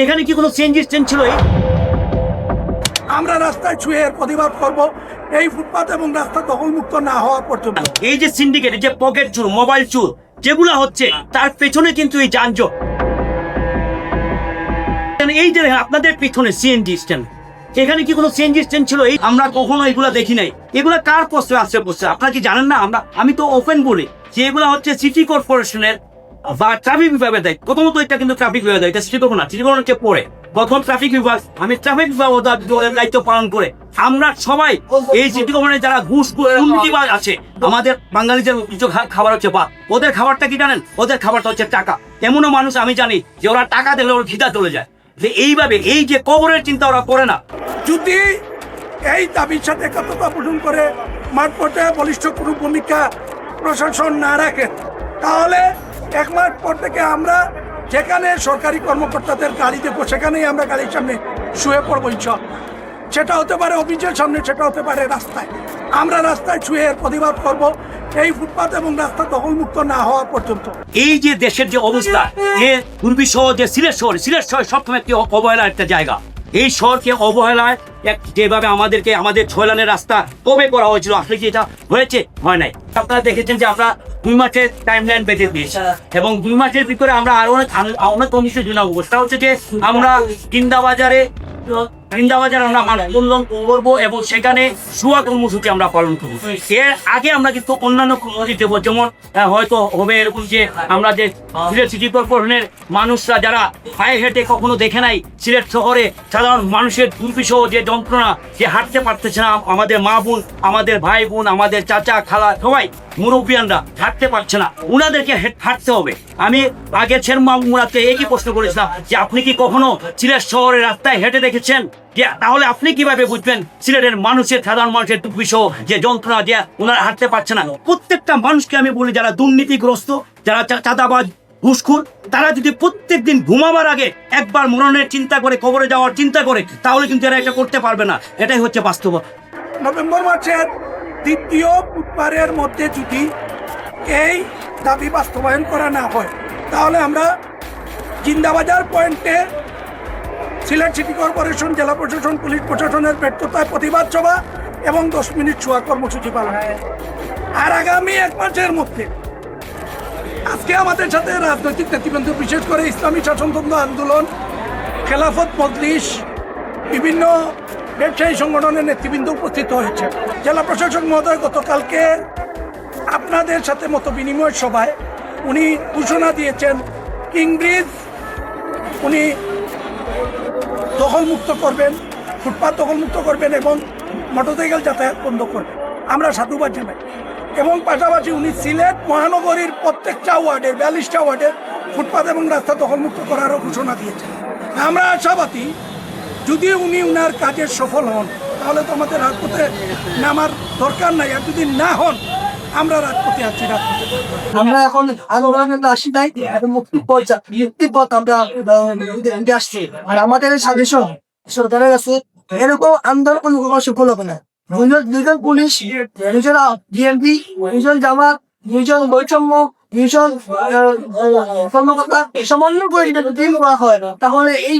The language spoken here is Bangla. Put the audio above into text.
এখানে কি কোনো চেঞ্জ স্টেঞ্জ ছিল এই? আমরা রাস্তায় ছুঁয়ে এর প্রতিবাদ করব। এই ফুটপাত এবং রাস্তা দখলমুক্ত না হওয়া পর্যন্ত। এই যে সিন্ডিকেট যে পকেট চুর মোবাইল চুর যেগুলো হচ্ছে তার পেছনে কিন্তু এই যানজট। এই যে আপনাদের পেছনে সিএনজি স্ট্যান্ড এখানে কি কোনো সিএনজি স্ট্যান্ড ছিল এই? আমরা কখনো এগুলা দেখি নাই। এগুলা কার কষ্টে আসছে বসছে আপনারা কি জানেন না? আমরা আমি তো ওপেন বলি। যে এগুলো হচ্ছে সিটি কর্পোরেশনের বা ট্রাফিক বিভাগের দায়িত্ব প্রথমত এটা কিন্তু ট্রাফিক বিভাগের দায়িত্ব সিটি কর্পোরেশন না হচ্ছে পরে। প্রথম ট্রাফিক বিভাগ আমি ট্রাফিক বিভাগ দায়িত্ব পালন করে। আমরা সবাই এই কর্পোরেশনের যারা ঘুষ দুর্নীতিবাজ আছে আমাদের বাঙালিদের কিছু খাবার হচ্ছে বা ওদের খাবারটা কি জানেন? ওদের খাবারটা হচ্ছে টাকা। এমনও মানুষ আমি জানি যে ওরা টাকা দিলে ওর খিদা চলে যায়। যে এইভাবে এই যে কবরের চিন্তা ওরা করে না। যদি এই দাবির সাথে একত্রতা পোষণ করে মাঠ পর্যায়ে বলিষ্ঠ কোনো ভূমিকা প্রশাসন না রাখে তাহলে এক মাস পর থেকে আমরা যেখানে সরকারি কর্মকর্তাদের গাড়ি দেখব, সেখানেই আমরা গাড়ির সামনে শুয়ে পড়ব ইনশাল সেটা হতে পারে অফিসের সামনে, সেটা হতে পারে রাস্তায়। আমরা রাস্তায় শুয়ে প্রতিবাদ করব, এই ফুটপাত এবং রাস্তা দখলমুক্ত না হওয়া পর্যন্ত। এই যে দেশের যে অবস্থা যে দুর্বিষহ যে সিলেট শহর সিলেট শহর সবসময় একটি অবহেলার একটা জায়গা। এই শহরকে অবহেলায় এক যেভাবে আমাদেরকে, আমাদের ছয়লানের রাস্তা কবে করা হয়েছিল, আসলে কি এটা হয়েছে? হয় নাই। আপনারা দেখেছেন যে আমরা দুই মাসের টাইম লাইন বেঁধে দিয়েছি এবং দুই মাসের ভিতরে আমরা আরও অনেক অনেক অনিশ্চয় জানাব সেটা হচ্ছে যে আমরা কিন্দা বাজারে বৃন্দাবাজার আমরা আন্দোলন করব এবং সেখানে সুয়া কর্মসূচি আমরা পালন করব। এর আগে আমরা কিন্তু অন্যান্য কর্মসূচি দেবো, যেমন হয়তো হবে এরকম যে আমরা যে সিলেট সিটি কর্পোরেশনের মানুষরা যারা পায়ে হেঁটে কখনো দেখে নাই, সিলেট শহরে সাধারণ মানুষের দুর্বিষহ যে যন্ত্রণা, যে হাঁটতে পারতেছে না আমাদের মা বোন, আমাদের ভাই বোন, আমাদের চাচা, খালা, সবাই মুরব্বিয়ানরা হাঁটতে পারছে না। উনাদেরকে হেঁট- হাঁটতে হবে। আমি আগে ছেন মামুরাতে একই প্রশ্ন করেছিলাম যে আপনি কি কখনো সিলেট শহরের রাস্তায় হেঁটে দেখেছেন? যে তাহলে আপনি কীভাবে বুঝবেন সিলেটের মানুষের সাধারণ মানুষের বিষয় যে যন্ত্রণা যে ওনারা হাঁটতে পারছে না? প্রত্যেকটা মানুষকে আমি বলি যারা দুর্নীতিগ্রস্ত, যারা চাঁদাবাজ, ঘুষখোর, তারা যদি প্রত্যেক দিন ঘুমাবার আগে একবার মরণের চিন্তা করে, কবরে যাওয়ার চিন্তা করে, তাহলে কিন্তু এরা এটা করতে পারবে না। এটাই হচ্ছে বাস্তব। নভেম্বর মাসের দ্বিতীয় বুধবারের মধ্যে যদি এই দাবি বাস্তবায়ন করা না হয়, তাহলে আমরা জিন্দাবাজার পয়েন্টে সিলেট সিটি কর্পোরেশন, জেলা প্রশাসন, পুলিশ প্রশাসনের ব্যর্থতায় প্রতিবাদ সভা এবং দশ মিনিট ছোঁয়া কর্মসূচি পালন। আর আগামী এক মাসের মধ্যে আজকে আমাদের সাথে রাজনৈতিক নেতৃবৃন্দ, বিশেষ করে ইসলামী শাসনতন্ত্র আন্দোলন, খেলাফত মজলিস, বিভিন্ন ব্যবসায়ী সংগঠনের নেতৃবৃন্দ উপস্থিত হয়েছে জেলা প্রশাসক মহোদয়, গতকালকে আপনাদের সাথে মতো বিনিময় সভায় উনি ঘোষণা দিয়েছেন কিংব্রিজ উনি দখলমুক্ত করবেন, ফুটপাত দখলমুক্ত করবেন এবং মোটরসাইকেল যাতায়াত বন্ধ করবেন। আমরা সাধুবাদ জানাই। এবং পাশাপাশি উনি সিলেট মহানগরীর প্রত্যেকটা ওয়ার্ডের, বিয়াল্লিশটা ওয়ার্ডের ফুটপাত এবং রাস্তা দখলমুক্ত করারও ঘোষণা দিয়েছেন। আমরা আশাবাদী, যদি উনি উনার কাজে সফল হন, তাহলে তো আমাদের রাজপথে নামার দরকার নাই। আর যদি না হন আমরা এখন আন্দোলনের আসি নাই মুক্তি পথ মুক্তি পথ আমরা আসছি। আর আমাদের সাজেশন সরকারের কাছে এরকম আন্দোলন কোনো সফল হবে না। দুজন পুলিশ, দুজন ডিএমপি, দুজন জামাত, দুজন বৈষম্য, দুজন কর্মকর্তা সমন্বয় করে যদি টিম করা হয়, তাহলে এই